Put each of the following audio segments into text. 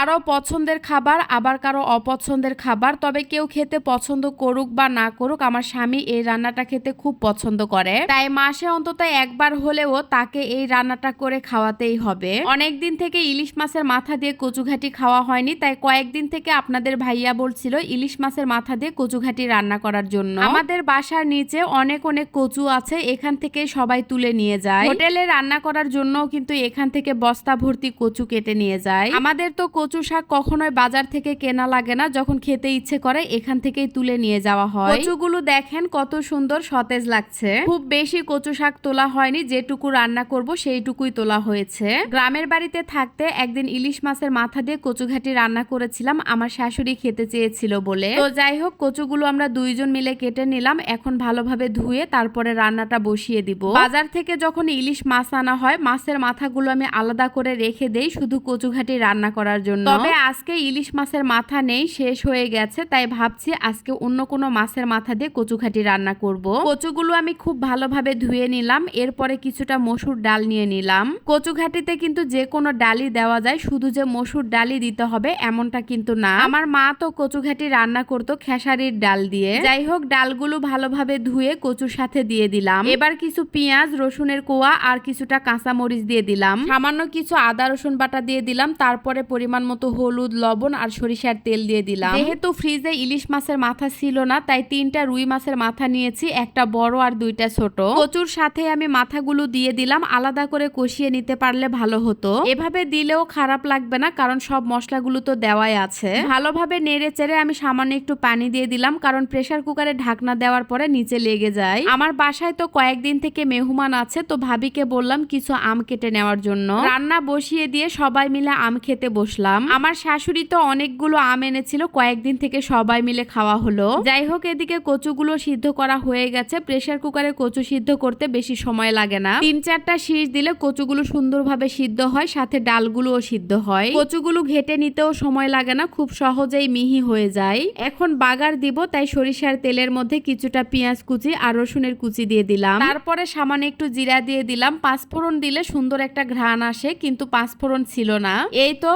কারও পছন্দের খাবার, আবার কারও অপছন্দের খাবার। তবে কেউ খেতে পছন্দ করুক বা না করুক, আমার স্বামী এই রান্নাটা খেতে খুব পছন্দ করে। তাই মাসে অন্তত একবার হলেও তাকে এই রান্নাটা করে খাওয়াতেই হবে। অনেক দিন থেকে ইলিশ মাছের মাথা দিয়ে কচুঘাটি খাওয়া হয়নি, তাই কয়েকদিন থেকে আপনাদের ভাইয়া বলছিল ইলিশ মাছের মাথা দিয়ে কচুঘাটি রান্না করার জন্য। আমাদের বাসার নিচে অনেক অনেক কচু আছে, এখান থেকে সবাই তুলে নিয়ে যায়। হোটেলে রান্না করার জন্য কিন্তু এখান থেকে বস্তা ভর্তি কচু কেটে নিয়ে যায়। আমাদের তো কচু শাক কখনোই বাজার থেকে কেনা লাগে না। যখন খেতে ইচ্ছে করে, এখান থেকেই তুলে নিয়ে যাওয়া হয়। কচুগুলো দেখেন কত সুন্দর সতেজ লাগছে। খুব বেশি কচু শাক তোলা হয়নি, যেটুকু রান্না করব সেইটুকুই তোলা হয়েছে। গ্রামের বাড়িতে থাকতে একদিন ইলিশ মাছের মাথা দিয়ে কচুঘাটি রান্না করেছিলাম, আমার শাশুড়ি খেতে চেয়েছিল বলে। তো যাই হোক, কচুগুলো আমরা দুইজন মিলে কেটে নিলাম, এখন ভালোভাবে ধুয়ে তারপরে রান্নাটা বসিয়ে দিব। বাজার থেকে যখন ইলিশ মাছ আনা হয়, মাছের মাথাগুলো আমি আলাদা করে রেখে দেই, শুধু কচুঘাটি রান্না করার জন্য। তবে আজকে ইলিশ মাছের মাথা নেই, শেষ হয়ে গেছে, তাই ভাবছি আজকে অন্য কোনো মাছের মাথা দিয়ে কচুঘাটি রান্না করব। কচুগুলো আমি খুব ভালোভাবে ধুয়ে নিলাম, এরপরে কিছুটা মসুর ডাল নিয়ে নিলাম। কচুঘাটিতে কিন্তু যে কোনো ডালই দেওয়া যায়, শুধু যে মসুর ডালই দিতে হবে এমনটা কিন্তু না। আমার মা তো কচুঘাটি রান্না করতো খেসারির ডাল দিয়ে। যাই হোক, ডালগুলো ভালোভাবে ধুয়ে কচুর সাথে দিয়ে দিলাম। এবার কিছু পেঁয়াজ, রসুনের কোয়া আর কিছুটা কাঁচা মরিচ দিয়ে দিলাম। সামান্য কিছু আদা, রসুন বাটা দিয়ে দিলাম, তারপরে পরিমাণ মতো হলুদ, লবণ আর সরিষার তেল দিয়ে দিলাম। যেহেতু ফ্রিজে ইলিশ মাছের মাথা ছিল না, তাই তিনটা রুই মাছের মাথা নিয়েছি, একটা বড় আর দুইটা ছোট। কচুর সাথে আমি মাথাগুলো দিয়ে দিলাম, আলাদা করে কষিয়ে নিতে পারলে ভালো হতো। এভাবে দিলেও খারাপ লাগবে না, কারণ সব মশলাগুলো তো দেওয়াই আছে। ভালোভাবে নেড়ে চেড়ে আমি সামান্য একটু পানি দিয়ে দিলাম, কারণ প্রেসার কুকারে ঢাকনা দেওয়ার পরে নিচে লেগে যায়। আমার বাসায় তো কয়েকদিন থেকে মেহমান আছে, তো ভাবিকে বললাম কিছু আম কেটে নেওয়ার জন্য। রান্না বসিয়ে দিয়ে সবাই মিলে আম খেতে বসলাম। আমার শাশুড়ি তো অনেকগুলো আম এনেছিল, কয়েকদিন থেকে সবাই মিলে খাওয়া হলো। যাই হোক, এদিকে কচুগুলো সিদ্ধ করা হয়ে গেছে। প্রেসার কুকারে কচু সিদ্ধ করতে বেশি সময় লাগে না। তিন চারটা শীষ দিলে কচুগুলো সুন্দরভাবে সিদ্ধ হয়, সাথে ডালগুলোও সিদ্ধ হয়। কচুগুলো ঘেটে নিতেও সময় লাগে না, খুব সহজেই মিহি হয়ে যায়। এখন বাগার দিব, তাই সরিষার তেলের মধ্যে কিছুটা পেঁয়াজ কুচি আর রসুনের কুচি দিয়ে দিলাম। তারপরে সামান্য একটু জিরা দিয়ে দিলাম। পাঁচফোড়ন দিলে সুন্দর একটা ঘ্রাণ আসে, কিন্তু পাঁচফোড়ন ছিল না। এই তো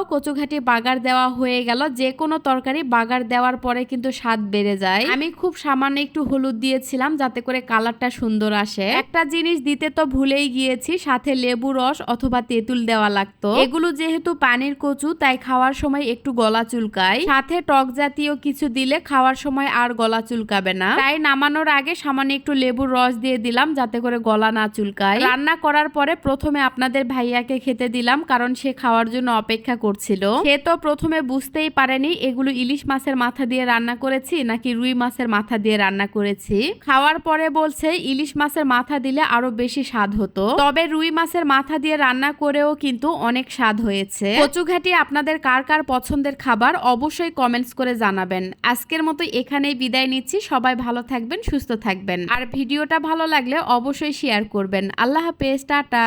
কচুঘাটি বাগার দেওয়া হয়ে গেল। যে কোনো তরকারি বাগার দেওয়ার পরে কিন্তু স্বাদ বেড়ে যায়। আমি খুব সামান্য একটু হলুদ দিয়েছিলাম যাতে করে কালারটা সুন্দর আসে। একটা জিনিস দিতে তো ভুলেই গিয়েছি, সাথে লেবু রস অথবা তেঁতুল দেওয়া লাগতো। এগুলো যেহেতু পানির কচু, তাই খাওয়ার সময় একটু গলা চুলকায় সাথে টক জাতীয় কিছু দিলে খাওয়ার সময় আর গলা চুলকাবে না। তাই নামানোর আগে সামান্য একটু লেবুর রস দিয়ে দিলাম যাতে করে গলা না চুলকায়। রান্না করার পরে প্রথমে আপনাদের ভাইয়াকে খেতে দিলাম, কারণ সে খাওয়ার জন্য অপেক্ষা করছিল। সে তো প্রথমে বুঝতেই পারেনি, এগুলো ইলিশ মাছের মাথা দিয়ে রান্না করেছি নাকি রুই মাছের মাথা দিয়ে রান্না করেছি। খাওয়ার পরে বলছে, ইলিশ মাছের মাথা দিলে আরও বেশি স্বাদ হতো। তবে রুই মাছের মাথা দিয়ে রান্না করেও কিন্তু অনেক স্বাদ হয়েছে। কচুঘাটি আপনাদের কার কার পছন্দের খাবার অবশ্যই কমেন্টস করে জানাবেন। আজকের মতো এখানেই বিদায় নিচ্ছি। সবাই ভালো থাকবেন, সুস্থ থাকবেন। আর ভিডিওটা ভালো লাগলে অবশ্যই শেয়ার করবেন। আল্লাহ হাফেজ, টাটা।